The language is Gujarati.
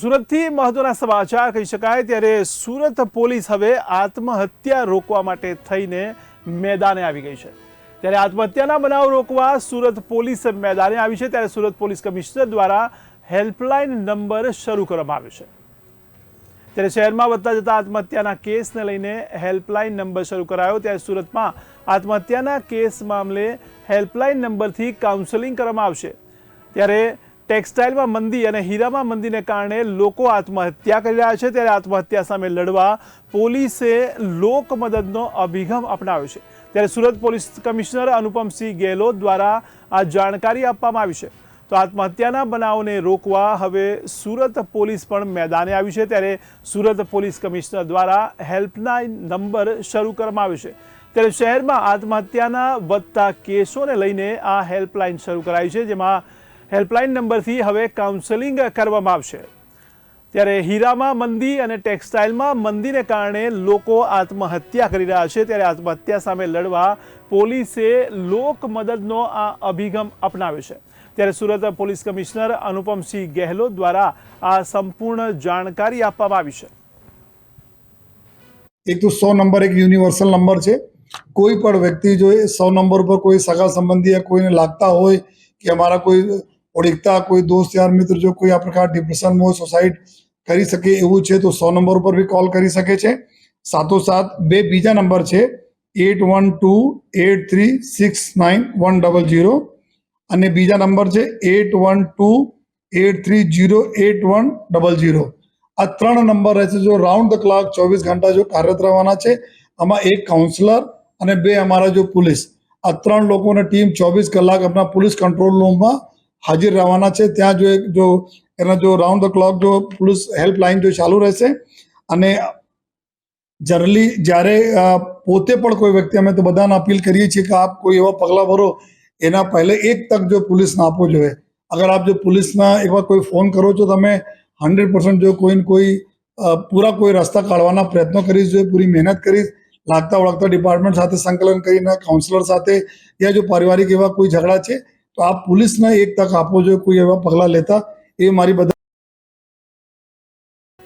સુરતથી મહત્વના સમાચાર કહી શકાય ત્યારે સુરત પોલીસ હવે આત્મહત્યા રોકવા માટે થઈને મેદાને આવી ગઈ છે. ત્યારે આત્મહત્યાના બનાવ રોકવા સુરત પોલીસ મેદાને આવી છે. ત્યારે સુરત પોલીસ કમિશનર દ્વારા હેલ્પલાઇન નંબર શરૂ કરવામાં આવ્યો છે. ત્યારે શહેરમાં વધતા જતા આત્મહત્યાના કેસને લઈને હેલ્પલાઇન નંબર શરૂ કરાયો. ત્યારે સુરતમાં આત્મહત્યાના કેસ મામલે હેલ્પલાઇન નંબરથી કાઉન્સેલિંગ કરવામાં આવશે. ત્યારે ટેક્સટાઇલમાં મંદી અને હીરામાં મંદીને કારણે લોકો આત્મહત્યા કરી રહ્યા છે. ત્યારે આત્મહત્યા સામે લડવા પોલીસે લોક મદદનો અભિગમ અપનાવ્યો છે. ત્યારે સુરત પોલીસ કમિશનર અનુપમસિંહ ગેહલોત દ્વારા આ જાણકારી આપવામાં આવી છે. તો આત્મહત્યાના બનાવને રોકવા હવે સુરત પોલીસ પણ મેદાને આવી છે. ત્યારે સુરત પોલીસ કમિશનર દ્વારા હેલ્પલાઇન નંબર શરૂ કરવામાં આવ્યો છે. ત્યારે શહેરમાં આત્મહત્યાના વધતા કેસોને લઈને આ હેલ્પલાઇન શરૂ કરાઈ છે. જેમાં હેલ્પલાઇન નંબરથી હવે કાઉન્સેલિંગ કરવામાં આવશે. ત્યારે હીરામાં મંદી અને ટેક્સટાઇલમાં મંદીને કારણે લોકો આત્મહત્યા કરી રહ્યા છે. ત્યારે આત્મહત્યા સામે લડવા પોલીસે લોક મદદનો આ અભિગમ અપનાવ્યો છે. ત્યારે સુરત પોલીસ કમિશનર અનુપમસિંહ ગેહલોત દ્વારા આ સંપૂર્ણ જાણકારી આપવામાં આવી છે. એક તો સો નંબર એક યુનિવર્સલ નંબર છે. કોઈ પણ વ્યક્તિ જો એ સો નંબર પર કોઈ સગા સંબંધી કોઈને લાગતા હોય કે અમારા કોઈ ઓળખતા કોઈ દોસ્ત યાર મિત્ર જો કોઈ આ પ્રકાર ડિપ્રેશનમાં હોય સોસાઇડ કરી શકે એવું છે, તો સો નંબર ઉપર બી કોલ કરી શકે છે. સાથોસાથ બે બીજા નંબર છે, eight one two eight three six nine one double zero અને બીજા નંબર છે, eight one two eight three zero eight one double zero આ ત્રણ નંબર રહેશે જો રાઉન્ડ ધ ક્લાક ચોવીસ ઘંટા જો કાર્યરત રહેવાના છે, આમાં એક કાઉન્સલર અને બે અમારા જો પોલીસ આ ત્રણ લોકોની ટીમ ચોવીસ કલાક આપણા પોલીસ કંટ્રોલ રૂમમાં હાજર રહેવાના છે. ત્યાં જો જો એના જો રાઉન્ડ ધ ક્લોક જો પોલીસ હેલ્પલાઇન જો ચાલુ રહેશે અને જનરલી જ્યારે પોતે પણ કોઈ વ્યક્તિ અમે તો બધાને અપીલ કરીએ છીએ કે આપ કોઈ એવા પગલાં ભરો એના પહેલે એક તક જો પોલીસને આપવો જોઈએ. અગર આપ જો પોલીસના એકવાર કોઈ ફોન કરો છો તમે હંડ્રેડ પર્સન્ટ જો કોઈને કોઈ પૂરા કોઈ રસ્તા કાઢવાના પ્રયત્નો કરીશ જોઈએ પૂરી મહેનત કરીશ, લાગતા વળગતા ડિપાર્ટમેન્ટ સાથે સંકલન કરીને કાઉન્સિલર સાથે, યા જો પારિવારિક એવા કોઈ ઝઘડા છે તો આપ પોલીસને એક તક આપવો જોઈએ કોઈ એવા પગલાં લેતા એ મારી બધા